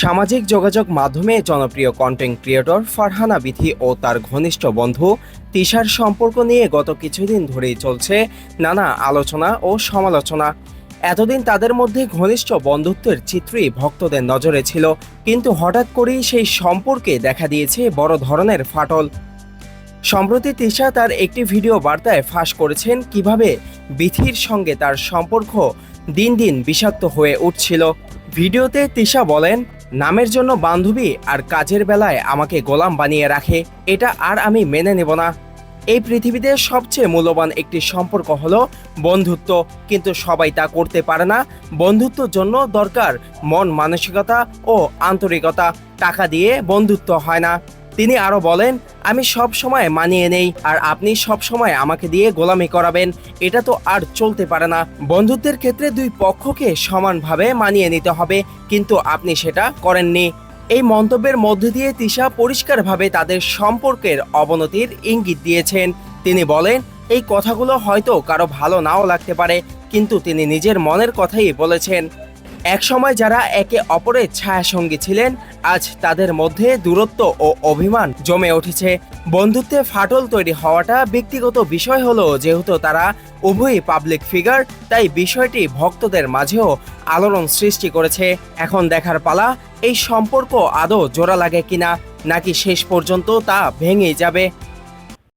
সামাজিক যোগাযোগ মাধ্যমে জনপ্রিয় কন্টেন্ট ক্রিয়েটর ফারহানা বিথি ও তার ঘনিষ্ঠ বন্ধু তিশার সম্পর্ক নিয়ে গত কিছুদিন ধরেই চলছে নানা আলোচনা ও সমালোচনা। এতদিন তাদের মধ্যে ঘনিষ্ঠ বন্ধুত্বের চিত্রই ভক্তদের নজরে ছিল, কিন্তু হঠাৎ করেই সেই সম্পর্কে দেখা দিয়েছে বড় ধরনের ফাটল। সম্প্রতি তিশা তার একটি ভিডিও বার্তায় ফাঁস করেছেন কীভাবে বিথির সঙ্গে তার সম্পর্ক দিন দিন বিষাক্ত হয়ে উঠছিল। ভিডিওতে তিশা বলেন নামের জন্য বান্ধবী আর কাজের বেলায় আমাকে গোলাম বানিয়ে রাখে, এটা আর আমি মেনে নেব না। এই পৃথিবীতে সবচেয়ে মূল্যবান একটি সম্পর্ক হল বন্ধুত্ব, কিন্তু সবাই তা করতে পারে না। বন্ধুত্বর জন্য দরকার মন মানসিকতা ও আন্তরিকতা। টাকা দিয়ে বন্ধুত্ব হয় না। তিনি আরও বলেন আমি সব সময় মানিয়ে নেই আর আপনি সব সময় আমাকে দিয়ে গোলামি করাবেন। এটা তো আর চলতে পারে না। বন্ধুত্বের ক্ষেত্রে দুই পক্ষকে সমানভাবে মানিয়ে নিতে হবে, কিন্তু আপনি সেটা করেননি। এই মন্তব্যের মধ্যে দিয়ে তিশা পরিষ্কারভাবে তাদের সম্পর্কের অবনতির ইঙ্গিত দিয়েছেন। তিনি বলেন, এই কথাগুলো হয়তো কারও ভালো নাও লাগতে পারে, কিন্তু তিনি নিজের মনের কথাই বলেছেন। একসময় যারা একে অপরের ছায়াসঙ্গী ছিলেন, আজ তাদের মধ্যে দূরত্ব ও অভিমান জমে উঠেছে। বন্ধুত্বে ফাটল তৈরি হওয়াটা ব্যক্তিগত বিষয় হলো যেহেতু তারা উভয়ই পাবলিক ফিগার তাই বিষয়টি ভক্তদের মাঝেও আলোড়ন সৃষ্টি করেছে। এখন দেখার পালা, এই সম্পর্ক আদৌ জোড়া লাগে কিনা, নাকি শেষ পর্যন্ত তা ভেঙেই যাবে?